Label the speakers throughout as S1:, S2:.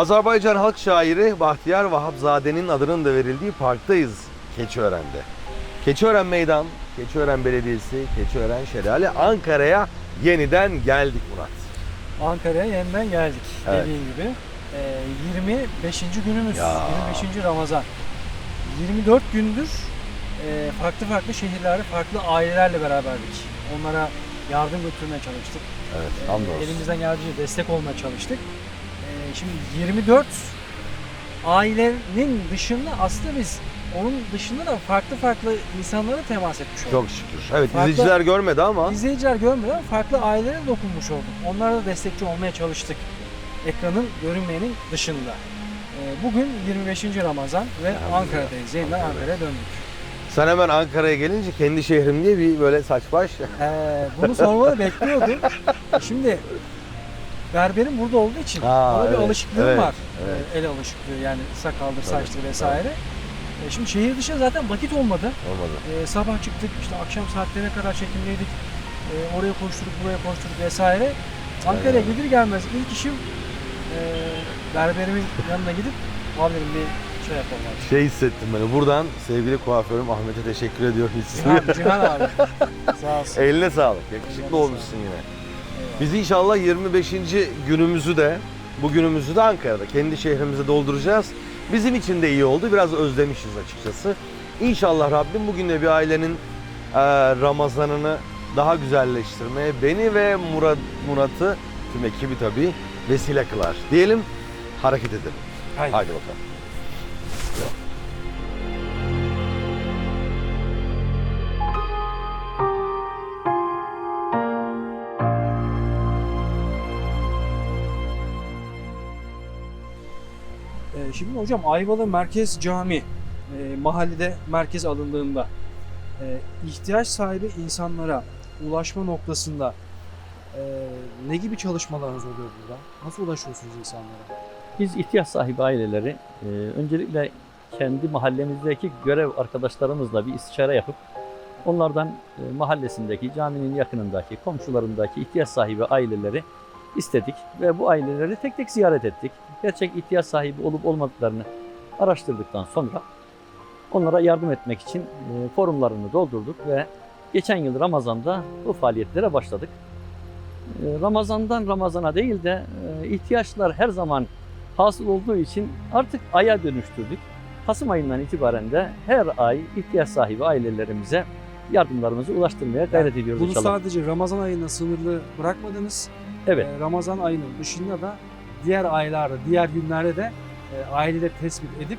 S1: Azerbaycan halk şairi Bahtiyar Vahapzade'nin adının da verildiği parktayız Keçiören'de. Keçiören Meydan, Keçiören Belediyesi, Keçiören Şelale Ankara'ya yeniden geldik Murat.
S2: Ankara'ya yeniden geldik
S1: Evet.
S2: dediğin gibi. Ee, 25. günümüz,
S1: Ya.
S2: 25. Ramazan. 24 gündür e, farklı farklı şehirlerde farklı ailelerle beraberdik. Onlara yardım götürmeye çalıştık.
S1: Evet, hamdolsun.
S2: elimizden geldiğince destek olmaya çalıştık. Şimdi 24 ailenin dışında aslında biz onun dışında da farklı farklı insanlara temas etmiş olduk.
S1: Çok şükür. Evet
S2: Farklı-
S1: izleyiciler görmedi ama
S2: İzleyiciler görmüyor ama farklı ailelere dokunmuş olduk. Onlara da destekçi olmaya çalıştık. Ekranın görünmeyenin dışında. Ee, Bugün 25. Ramazan ve
S1: Elhamdülillah.
S2: Ankara'dayız. Yeniden. Ankara'ya döndük.
S1: sen hemen Ankara'ya gelince kendi şehrim diye bir böyle saç baş.
S2: Ee, bunu sormanı bekliyordum. Şimdi berberim burada olduğu için
S1: Aa,
S2: ona bir
S1: evet,
S2: alışıklığım
S1: evet,
S2: var.
S1: evet.
S2: Ee, El alışıklığı yani sakaldır, saçtır vesaire. Ee, Şimdi şehir dışı zaten vakit olmadı.
S1: Olmadı.
S2: Ee, sabah çıktık işte akşam saatlerine kadar çekimdeydik. Ee, oraya koşturduk, buraya koşturduk vesaire. Ankara'ya
S1: Evet.
S2: gelir gelmez ilk işim e, berberimin yanına gidip abi dedim bir şey yapalım abi.
S1: Şey hissettim böyle buradan sevgili kuaförüm Ahmet'e teşekkür ediyorum.
S2: Cihan, Cihan abi. Sağ olsun.
S1: Eline sağlık. Yakışıklı
S2: Eline
S1: olmuşsun yine. Biz inşallah 25. günümüzü de bugünümüzü de Ankara'da kendi şehrimize dolduracağız. Bizim için de iyi oldu. Biraz özlemişiz açıkçası. İnşallah Rabbim bugün de bir ailenin e, Ramazan'ını daha güzelleştirmeye beni ve Murat Murat'ı tüm ekibi tabii vesile kılar. Diyelim hareket edelim.
S2: Haydi,
S1: Haydi bakalım.
S2: Yok. 2000 hocam Ayvalı Merkez Cami e, mahallede merkez alındığında e, ihtiyaç sahibi insanlara ulaşma noktasında e, ne gibi çalışmalarınız oluyor burada? Nasıl ulaşıyorsunuz insanlara?
S3: Biz ihtiyaç sahibi aileleri e, öncelikle kendi mahallemizdeki görev arkadaşlarımızla bir istişare yapıp onlardan e, mahallesindeki, caminin yakınındaki, komşularındaki ihtiyaç sahibi aileleri istedik ve bu aileleri tek tek ziyaret ettik. Gerçek ihtiyaç sahibi olup olmadıklarını araştırdıktan sonra onlara yardım etmek için e, forumlarını doldurduk ve geçen yıl Ramazan'da bu faaliyetlere başladık. E, Ramazan'dan Ramazan'a değil de e, ihtiyaçlar her zaman hasıl olduğu için artık aya dönüştürdük. Kasım ayından itibaren de her ay ihtiyaç sahibi ailelerimize yardımlarımızı ulaştırmaya gayret ediyoruz
S2: Bunu
S3: inşallah.
S2: sadece Ramazan ayına sınırlı bırakmadınız.
S3: Evet.
S2: Ee, Ramazan ayının dışında da diğer aylarda, diğer günlerde de e, aileleri tespit edip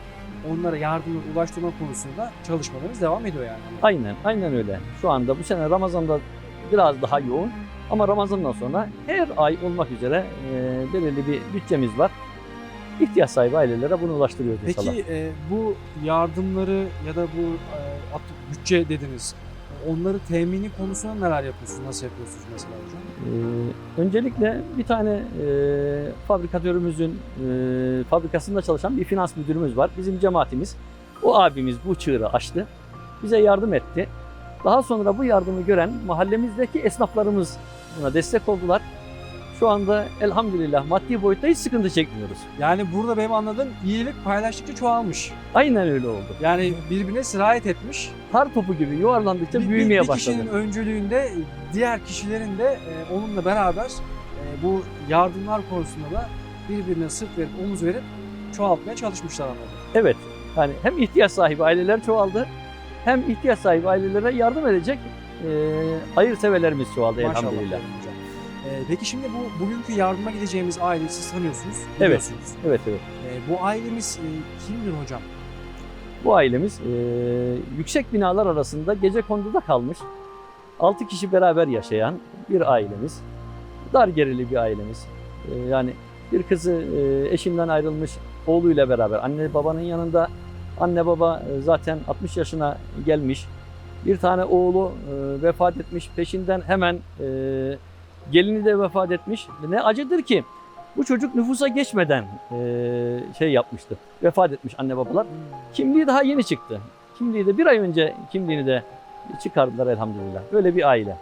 S2: onlara yardımı ulaştırma konusunda çalışmalarınız devam ediyor yani.
S3: Aynen, aynen öyle. Şu anda bu sene Ramazan'da biraz daha yoğun ama Ramazan'dan sonra her ay olmak üzere e, belirli bir bütçemiz var. İhtiyaç sahibi ailelere bunu ulaştırıyoruz inşallah.
S2: Peki e, bu yardımları ya da bu e, bütçe dediniz. Onları temini konusunda neler yapıyorsunuz? Nasıl yapıyorsunuz mesela hocam?
S3: Ee, öncelikle bir tane e, fabrikatörümüzün e, fabrikasında çalışan bir finans müdürümüz var. Bizim cemaatimiz. O abimiz bu çığırı açtı. Bize yardım etti. Daha sonra bu yardımı gören mahallemizdeki esnaflarımız buna destek oldular. Şu anda elhamdülillah maddi boyutta hiç sıkıntı çekmiyoruz.
S2: Yani burada benim anladığım iyilik paylaştıkça çoğalmış.
S3: Aynen öyle oldu.
S2: Yani birbirine sirayet etmiş.
S3: Kar topu gibi yuvarlandıkça
S2: Bir- bir-
S3: büyümeye
S2: bir,
S3: başladı.
S2: kişinin öncülüğünde diğer kişilerin de e, onunla beraber e, bu yardımlar konusunda da birbirine sırt verip omuz verip çoğaltmaya çalışmışlar anladım.
S3: Evet. Yani hem ihtiyaç sahibi aileler çoğaldı hem ihtiyaç sahibi ailelere yardım edecek e, hayırseverlerimiz çoğaldı
S2: Maşallah
S3: elhamdülillah.
S2: Diyelim hocam. E, peki şimdi bu bugünkü yardıma gideceğimiz aileyi siz tanıyorsunuz,
S3: Evet.
S2: biliyorsunuz.
S3: Evet evet.
S2: E, bu ailemiz e, kimdir hocam?
S3: Bu ailemiz e, yüksek binalar arasında gece konduda kalmış 6 kişi beraber yaşayan bir ailemiz. Dar gerili bir ailemiz. E, yani bir kızı e, eşinden ayrılmış oğluyla beraber anne babanın yanında anne baba e, zaten 60 yaşına gelmiş. Bir tane oğlu e, vefat etmiş. Peşinden hemen e, gelini de vefat etmiş. Ne acıdır ki bu çocuk nüfusa geçmeden e, şey yapmıştı. Vefat etmiş anne babalar. Kimliği daha yeni çıktı. Kimliği de bir ay önce kimliğini de çıkardılar elhamdülillah. Böyle bir aile.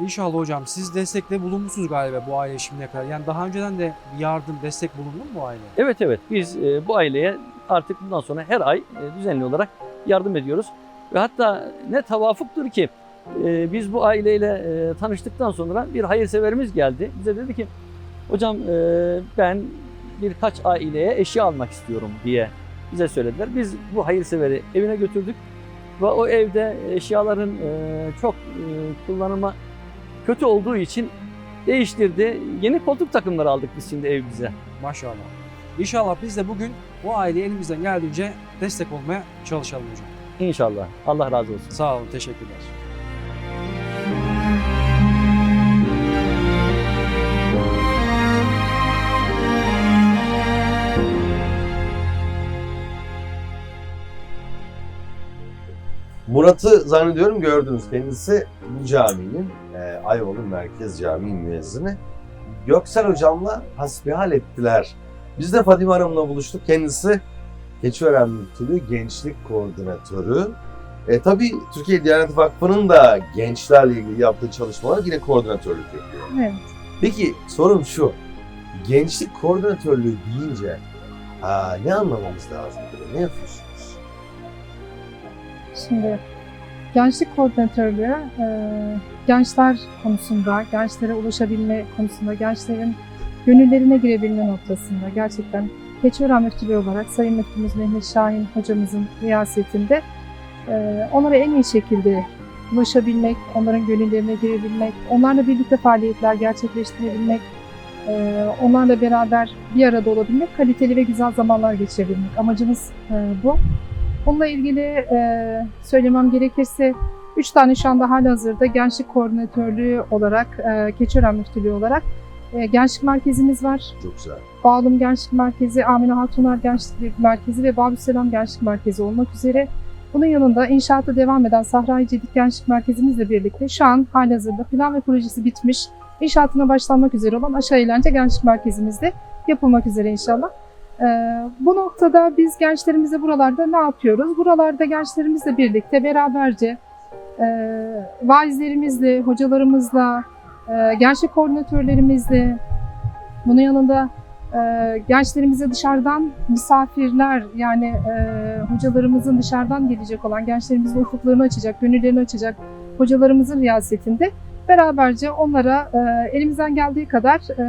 S2: İnşallah hocam. Siz destekle bulunmuşsunuz galiba bu aile şimdiye kadar. Yani daha önceden de yardım, destek bulundu mu bu aile?
S3: Evet evet biz e, bu aileye artık bundan sonra her ay e, düzenli olarak yardım ediyoruz. Ve hatta ne tavafuktur ki e, biz bu aileyle e, tanıştıktan sonra bir hayırseverimiz geldi. Bize dedi ki hocam e, ben birkaç aileye eşya almak istiyorum diye bize söylediler. Biz bu hayırseveri evine götürdük ve o evde eşyaların e, çok e, kullanıma kötü olduğu için değiştirdi. Yeni koltuk takımları aldık biz şimdi ev bize.
S2: Maşallah. İnşallah biz de bugün bu aileye elimizden geldiğince destek olmaya çalışalım hocam.
S3: İnşallah. Allah razı olsun.
S2: Sağ olun, teşekkürler.
S1: Murat'ı zannediyorum gördünüz. Kendisi bu caminin e, Ayvalık Merkez Camii müezzini. Göksel hocamla hasbihal ettiler. Biz de Fadime Hanım'la buluştuk. Kendisi Keçiören Müftülüğü Gençlik Koordinatörü. E, tabii Türkiye Diyanet Vakfı'nın da gençlerle ilgili yaptığı çalışmalar yine koordinatörlük yapıyor.
S4: Evet.
S1: Peki sorum şu. Gençlik koordinatörlüğü deyince aa, ne anlamamız lazım? Ne yapıyorsunuz?
S4: Şimdi gençlik koordinatörlüğü e, gençler konusunda, gençlere ulaşabilme konusunda, gençlerin gönüllerine girebilme noktasında gerçekten Keçiören Müftülüğü olarak Sayın Müftümüz Mehmet Şahin hocamızın riyasetinde e, onlara en iyi şekilde ulaşabilmek, onların gönüllerine girebilmek, onlarla birlikte faaliyetler gerçekleştirebilmek, e, onlarla beraber bir arada olabilmek, kaliteli ve güzel zamanlar geçirebilmek. Amacımız bu. Bununla ilgili e, söylemem gerekirse 3 tane şu anda halihazırda gençlik koordinatörlüğü olarak, e, Keçiören Müftülüğü olarak e, gençlik merkezimiz var.
S1: Çok güzel.
S4: Bağlum Gençlik Merkezi, Amine Hatunar Gençlik Merkezi ve Babüselam Gençlik Merkezi olmak üzere. Bunun yanında inşaatı devam eden Sahra-i Cedid Gençlik Merkezimizle birlikte şu an halihazırda plan ve projesi bitmiş, inşaatına başlanmak üzere olan Aşağı Eğlence Gençlik Merkezimizde yapılmak üzere inşallah. Ee, bu noktada biz gençlerimize buralarda ne yapıyoruz? Buralarda gençlerimizle birlikte beraberce e, vaizlerimizle, hocalarımızla, e, gençlik koordinatörlerimizle, bunun yanında e, gençlerimize dışarıdan misafirler yani hocalarımızın dışarıdan gelecek olan gençlerimizin ufuklarını açacak, gönüllerini açacak hocalarımızın riyasetinde beraberce onlara e, elimizden geldiği kadar e,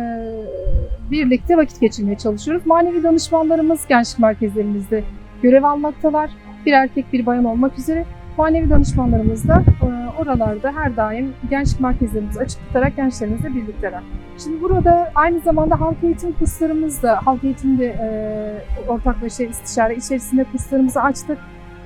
S4: birlikte vakit geçirmeye çalışıyoruz. Manevi danışmanlarımız gençlik merkezlerimizde görev almaktalar. Bir erkek bir bayan olmak üzere. Manevi danışmanlarımız da e, oralarda her daim gençlik merkezlerimizi açık tutarak gençlerimizle birlikteler. Şimdi burada aynı zamanda halk eğitim kurslarımız da, halk eğitimde e, ortaklaşa istişare içerisinde kurslarımızı açtık.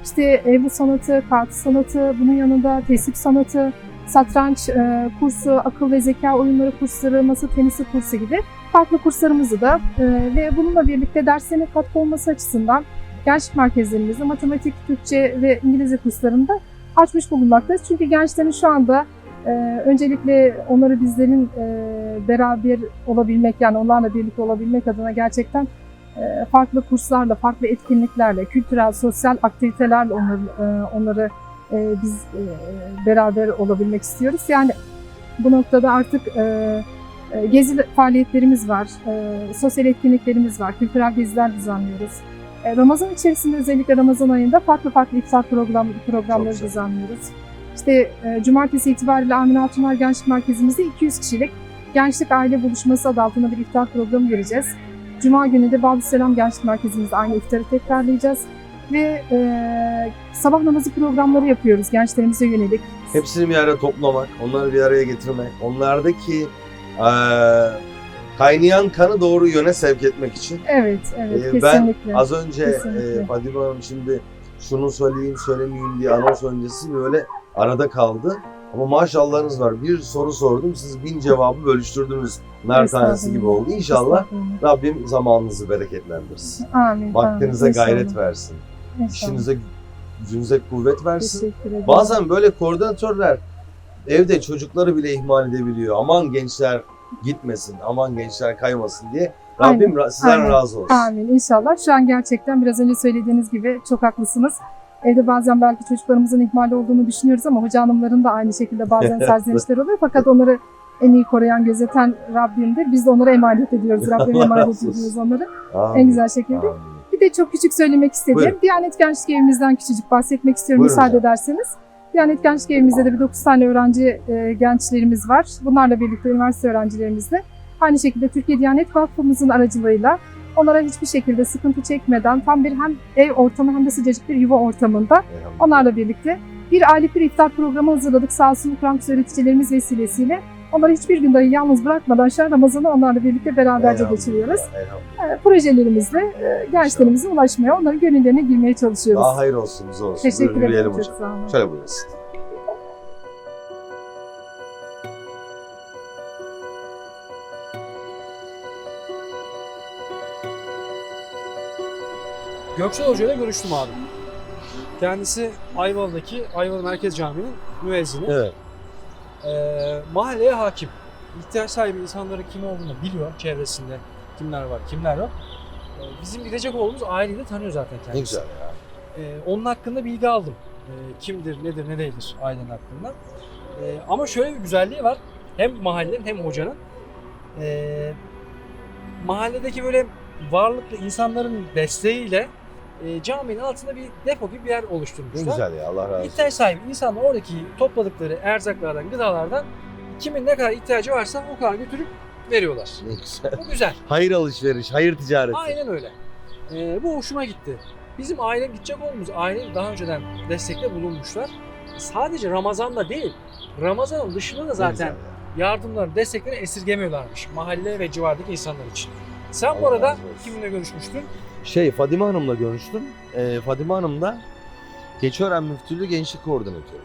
S4: İşte Ebru sanatı, kağıt sanatı, bunun yanında tesip sanatı, satranç e, kursu, akıl ve zeka oyunları kursları, masa tenisi kursu gibi farklı kurslarımızı da e, ve bununla birlikte derslerine katkı olması açısından gençlik merkezlerimizde matematik, Türkçe ve İngilizce kurslarında açmış bulunmaktayız. Çünkü gençlerin şu anda e, öncelikle onları bizlerin e, beraber olabilmek yani onlarla birlikte olabilmek adına gerçekten e, farklı kurslarla, farklı etkinliklerle, kültürel, sosyal aktivitelerle onları, e, onları e, biz e, beraber olabilmek istiyoruz. Yani bu noktada artık e, e, gezi faaliyetlerimiz var, e, sosyal etkinliklerimiz var, kültürel geziler düzenliyoruz. E, Ramazan içerisinde özellikle Ramazan ayında farklı farklı iftar program, programları düzenliyoruz. İşte e, cumartesi itibariyle Amine Altunar Gençlik Merkezimizde 200 kişilik gençlik aile buluşması adı altında bir iftar programı vereceğiz. Cuma günü de Babü Selam Gençlik Merkezimizde aynı iftarı tekrarlayacağız. Ve e, sabah namazı programları yapıyoruz gençlerimize yönelik.
S1: Hepsini bir araya toplamak, onları bir araya getirmek, onlardaki eee, kaynayan kanı doğru yöne sevk etmek için.
S4: Evet, evet
S1: ben
S4: kesinlikle.
S1: Az önce
S4: Kesinlikle.
S1: e, Fadime Hanım şimdi şunu söyleyeyim söylemeyeyim diye anons öncesi böyle arada kaldı. Ama maşallahınız var. Bir soru sordum. Siz bin cevabı bölüştürdünüz. Nar tanesi gibi oldu. İnşallah. Rabbim zamanınızı bereketlendirsin.
S4: Amin.
S1: Vaktinize
S4: amin.
S1: gayret versin. İşinize, gücünüze kuvvet versin. Bazen böyle koordinatörler evde çocukları bile ihmal edebiliyor. Aman gençler gitmesin, aman gençler kaymasın diye. Rabbim ra- sizden
S4: aynen.
S1: razı olsun.
S4: Amin inşallah. Şu an gerçekten biraz önce söylediğiniz gibi çok haklısınız. Evde bazen belki çocuklarımızın ihmal olduğunu düşünüyoruz ama hoca hanımların da aynı şekilde bazen serzenişler oluyor. Fakat onları en iyi koruyan, gözeten Rabbimdir. Biz de onlara emanet ediyoruz. Rabbime emanet ediyoruz onları
S1: Amin.
S4: en güzel şekilde.
S1: Amin.
S4: Bir de çok küçük söylemek istediğim
S1: Buyurun.
S4: Diyanet Gençlik Evimizden küçücük bahsetmek istiyorum
S1: Buyurun
S4: müsaade
S1: hocam.
S4: ederseniz. Diyanet Gençlik Evimizde de bir 9 tane öğrenci e, gençlerimiz var. Bunlarla birlikte üniversite öğrencilerimizle aynı şekilde Türkiye Diyanet Vakfımızın aracılığıyla onlara hiçbir şekilde sıkıntı çekmeden tam bir hem ev ortamı hem de sıcacık bir yuva ortamında onlarla birlikte bir aylık bir iftar programı hazırladık. Sağ olsun kampüs öğreticilerimiz vesilesiyle. Onları hiçbir gün dahi yalnız bırakmadan an Ramazan'ı onlarla birlikte beraberce
S1: Elhamdülillah,
S4: geçiriyoruz.
S1: elhamdülillah.
S4: E, projelerimizle e, gençlerimize ulaşmaya, onların gönüllerine girmeye çalışıyoruz.
S1: Daha hayır olsun, bize olsun.
S4: Teşekkür ederim. Çok
S1: hocam.
S4: sağ olun.
S1: Şöyle buyursun.
S2: Göksel Hoca ile görüştüm abi. Kendisi Ayvalık'taki Ayvalı Merkez Camii'nin müezzini.
S1: Evet.
S2: Ee, mahalleye hakim. İhtiyaç sahibi insanların kim olduğunu biliyor çevresinde. Kimler var, kimler yok. Ee, bizim gidecek olduğumuz aileyi de tanıyor zaten kendisi.
S1: Ne güzel ya.
S2: Ee, onun hakkında bilgi aldım. Ee, kimdir, nedir, ne değildir ailenin hakkında. Ee, ama şöyle bir güzelliği var. Hem mahallenin hem hocanın. Ee, mahalledeki böyle varlıklı insanların desteğiyle e, caminin altında bir depo gibi bir yer
S1: Ne
S2: oluşturmuşlar.
S1: güzel ya, Allah razı olsun.
S2: İhtiyaç sahibi insanlar oradaki topladıkları erzaklardan, gıdalardan kimin ne kadar ihtiyacı varsa o kadar götürüp veriyorlar.
S1: Ne güzel.
S2: Bu güzel.
S1: Hayır alışveriş, hayır ticareti.
S2: Aynen öyle. Ee, bu hoşuma gitti. Bizim ailem gidecek olduğumuz ailenin daha önceden destekte bulunmuşlar. Sadece Ramazan'da değil, Ramazan'ın dışında da
S1: Ne
S2: zaten
S1: güzel ya.
S2: yardımları, destekleri esirgemiyorlarmış mahalle ve civardaki insanlar için. Sen bu
S1: Allah
S2: arada
S1: razı olsun.
S2: kiminle görüşmüştün?
S1: Şey Fadime Hanım'la görüştüm. Ee, Fadime Hanım da Keçiören Müftülüğü Gençlik Koordinatörü.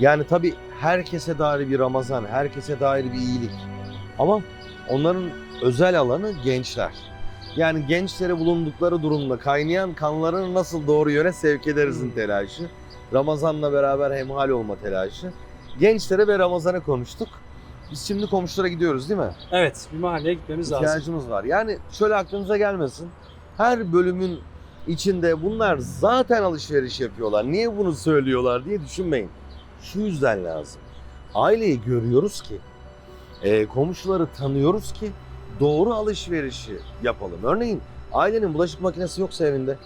S1: Yani tabii herkese dair bir Ramazan, herkese dair bir iyilik. Ama onların özel alanı gençler. Yani gençlere bulundukları durumda kaynayan kanlarını nasıl doğru yöne sevk ederizin
S2: Hmm.
S1: telaşı. Ramazan'la beraber hemhal olma telaşı. Gençlere ve Ramazan'a konuştuk. Biz şimdi komşulara gidiyoruz değil mi?
S2: Evet, bir mahalleye gitmemiz lazım.
S1: ihtiyacımız var. Yani şöyle aklınıza gelmesin. Her bölümün içinde bunlar zaten alışveriş yapıyorlar. Niye bunu söylüyorlar diye düşünmeyin. Şu yüzden lazım. Aileyi görüyoruz ki, e, komşuları tanıyoruz ki doğru alışverişi yapalım. Örneğin ailenin bulaşık makinesi yoksa evinde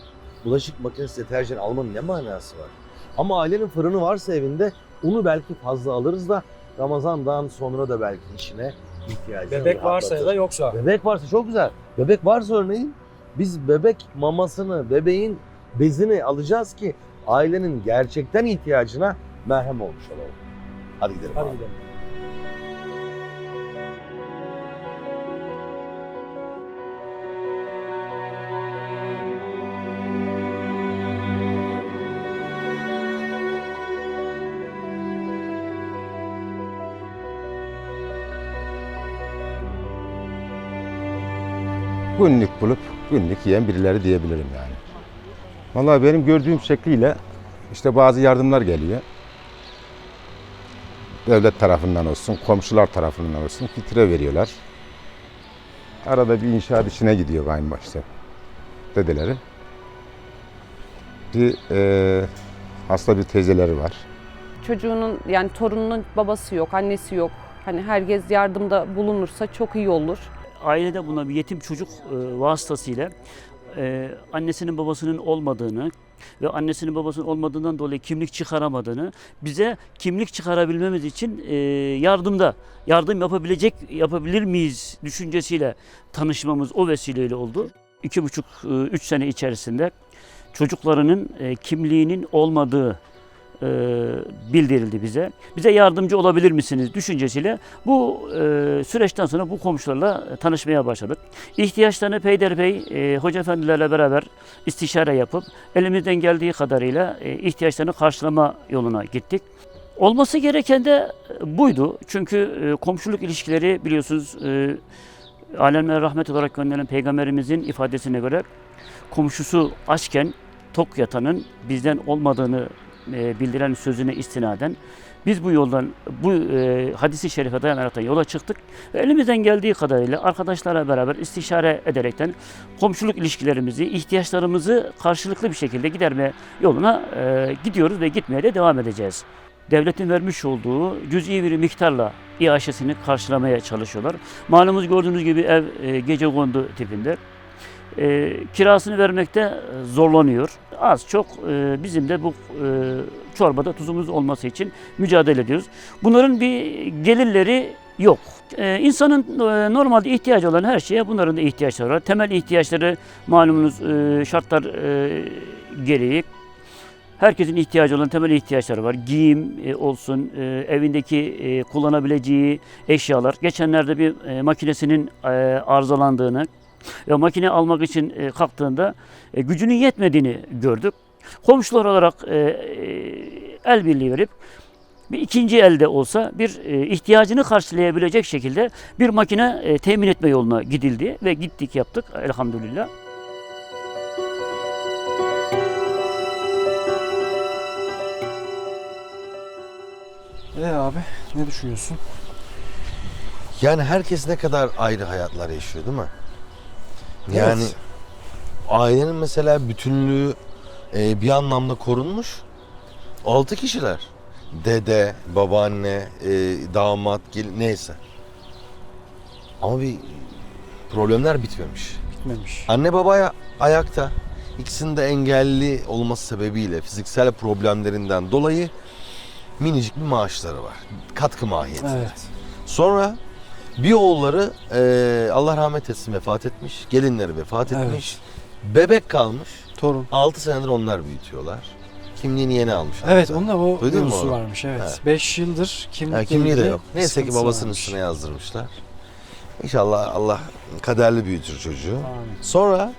S1: bulaşık makinesi deterjan almanın ne manası var? Ama ailenin fırını varsa evinde unu belki fazla alırız da Ramazan'dan sonra da belki işine ihtiyacı
S2: Bebek varsa ya da yoksa.
S1: Bebek varsa çok güzel. Bebek varsa örneğin biz bebek mamasını, bebeğin bezini alacağız ki ailenin gerçekten ihtiyacına merhem olmuş olalım. Hadi gidelim.
S2: Hadi
S1: abi.
S2: gidelim.
S5: Günlük bulup günlük yiyen birileri diyebilirim yani. Vallahi benim gördüğüm şekliyle işte bazı yardımlar geliyor. Devlet tarafından olsun, komşular tarafından olsun fitre veriyorlar. Arada bir inşaat işine gidiyor kayınbaşta dedeleri. Bir eee, hasta bir teyzeleri var.
S6: çocuğunun yani torununun babası yok, annesi yok. Hani herkes yardımda bulunursa çok iyi olur.
S7: Ailede bulunan bir yetim çocuk e, vasıtasıyla e, annesinin babasının olmadığını ve annesinin babasının olmadığından dolayı kimlik çıkaramadığını bize kimlik çıkarabilmemiz için e, yardımda yardım yapabilecek yapabilir miyiz düşüncesiyle tanışmamız o vesileyle oldu. İki buçuk e, üç sene içerisinde çocuklarının kimliğinin olmadığı e, bildirildi bize. Bize yardımcı olabilir misiniz düşüncesiyle bu e, süreçten sonra bu komşularla tanışmaya başladık. İhtiyaçlarını peyderpey e, hoca efendilerle beraber istişare yapıp elimizden geldiği kadarıyla e, ihtiyaçlarını karşılama yoluna gittik. Olması gereken de buydu. Çünkü e, komşuluk ilişkileri biliyorsunuz e, alemlere rahmet olarak gönderilen peygamberimizin ifadesine göre komşusu açken tok yatanın bizden olmadığını e, bildiren sözüne istinaden Biz bu yoldan, bu e, hadisi şerife dayanarak da yola çıktık. Elimizden geldiği kadarıyla arkadaşlara beraber istişare ederekten komşuluk ilişkilerimizi, ihtiyaçlarımızı karşılıklı bir şekilde giderme yoluna e, gidiyoruz ve gitmeye de devam edeceğiz. Devletin vermiş olduğu cüz'i bir miktarla iaşesini karşılamaya çalışıyorlar. Malumunuz gördüğünüz gibi ev e, gece kondu tipinde. E, kirasını vermekte e, zorlanıyor. Az çok e, bizim de bu e, çorbada tuzumuz olması için mücadele ediyoruz. Bunların bir gelirleri yok. E, insanın e, normalde ihtiyacı olan her şeye bunların da ihtiyaçları var. Temel ihtiyaçları malumunuz e, şartlar e, gereği Herkesin ihtiyacı olan temel ihtiyaçları var. Giyim e, olsun, e, evindeki e, kullanabileceği eşyalar. Geçenlerde bir e, makinesinin e, arızalandığını ve makine almak için e, kalktığında e, gücünün yetmediğini gördük. Komşular olarak e, e, el birliği verip bir ikinci elde olsa bir e, ihtiyacını karşılayabilecek şekilde bir makine e, temin etme yoluna gidildi ve gittik yaptık elhamdülillah.
S2: E abi ne düşünüyorsun?
S1: Yani herkes ne kadar ayrı hayatlar yaşıyor değil mi? Yani
S2: Evet.
S1: ailenin mesela bütünlüğü e, bir anlamda korunmuş. Altı kişiler. Dede, babaanne, e, damat, gelin neyse. Ama bir problemler bitmemiş.
S2: Bitmemiş.
S1: Anne babaya ayakta. İkisinin de engelli olması sebebiyle fiziksel problemlerinden dolayı minicik bir maaşları var. Katkı mahiyetinde.
S2: Evet.
S1: Sonra bir oğulları eee, Allah rahmet etsin vefat etmiş. Gelinleri vefat etmiş. Bebek kalmış.
S2: Torun.
S1: 6 senedir onlar büyütüyorlar. Kimliğini yeni almışlar.
S2: Evet onun da o
S1: Duydun mu
S2: mevzusu
S1: onu?
S2: varmış evet.
S1: Evet.
S2: 5 yıldır kimlik
S1: Ha, kimliği de yok. Neyse ki
S2: sıkıntısı
S1: babasının
S2: varmış.
S1: üstüne yazdırmışlar. İnşallah Allah kaderli büyütür çocuğu.
S2: Amin.
S1: Sonra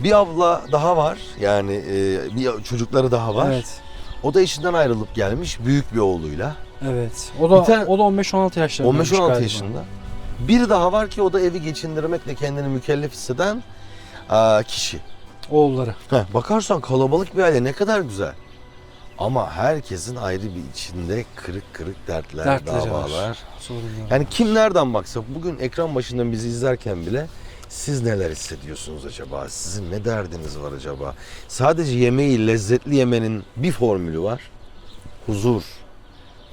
S1: bir abla daha var. Yani eee, bir çocukları daha var.
S2: Evet.
S1: O da eşinden ayrılıp gelmiş büyük bir oğluyla.
S2: Evet. O da
S1: Bir tane-
S2: o da 15-16 yaşlarında.
S1: 15-16 yaşında. Biri daha var ki o da evi geçindirmekle kendini mükellef hisseden kişi.
S2: Oğulları.
S1: Heh, bakarsan kalabalık bir aile ne kadar güzel. Ama herkesin ayrı bir içinde kırık kırık dertler,
S2: Dertleri var.
S1: davalar.
S2: Sorunlar.
S1: Yani kim nereden baksa bugün ekran başından bizi izlerken bile siz neler hissediyorsunuz acaba? Sizin ne derdiniz var acaba? Sadece yemeği lezzetli yemenin bir formülü var. Huzur.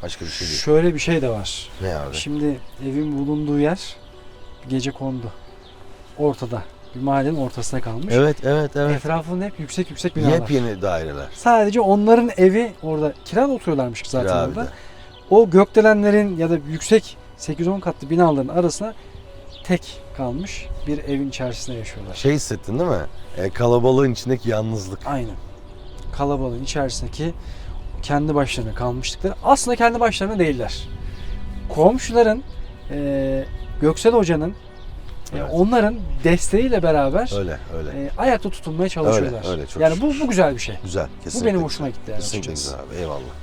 S1: Başka bir şey değil.
S2: Şöyle bir şey de var.
S1: Ne abi?
S2: Şimdi evin bulunduğu yer gece kondu. Ortada. Bir mahallenin ortasına kalmış.
S1: Evet, evet, evet.
S2: Etrafında hep yüksek yüksek binalar.
S1: Yepyeni daireler.
S2: Sadece onların evi orada kirada oturuyorlarmış zaten
S1: Kira
S2: orada. O gökdelenlerin ya da yüksek 8-10 katlı binaların arasına tek kalmış bir evin içerisinde yaşıyorlar.
S1: Şey hissettin değil mi? E, kalabalığın içindeki yalnızlık.
S2: Aynen. Kalabalığın içerisindeki kendi başlarına kalmışlıkları aslında kendi başlarına değiller. Komşuların e, Göksel Hoca'nın e,
S1: Evet.
S2: onların desteğiyle beraber
S1: Öyle, öyle.
S2: e, ayakta tutunmaya çalışıyorlar.
S1: Öyle, öyle, çok
S2: yani bu bu güzel bir şey.
S1: Güzel,
S2: Bu
S1: kesinlikle.
S2: benim hoşuma gitti yani
S1: Kesinlikle
S2: açıkçası.
S1: güzel abi, eyvallah.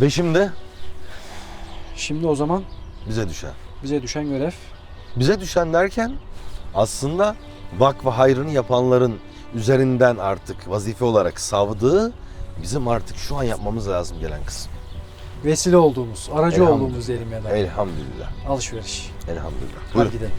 S1: Ve şimdi
S2: Şimdi o zaman
S1: bize düşen.
S2: bize düşen görev
S1: Bize düşen derken aslında vakfı hayrını yapanların üzerinden artık vazife olarak savdığı bizim artık şu an yapmamız lazım gelen kısım.
S2: vesile olduğumuz, aracı
S1: Elhamdülillah.
S2: olduğumuz diyelim ya da
S1: Elhamdülillah.
S2: alışveriş.
S1: Elhamdülillah.
S2: Hadi
S1: Buyurun.
S2: gidelim.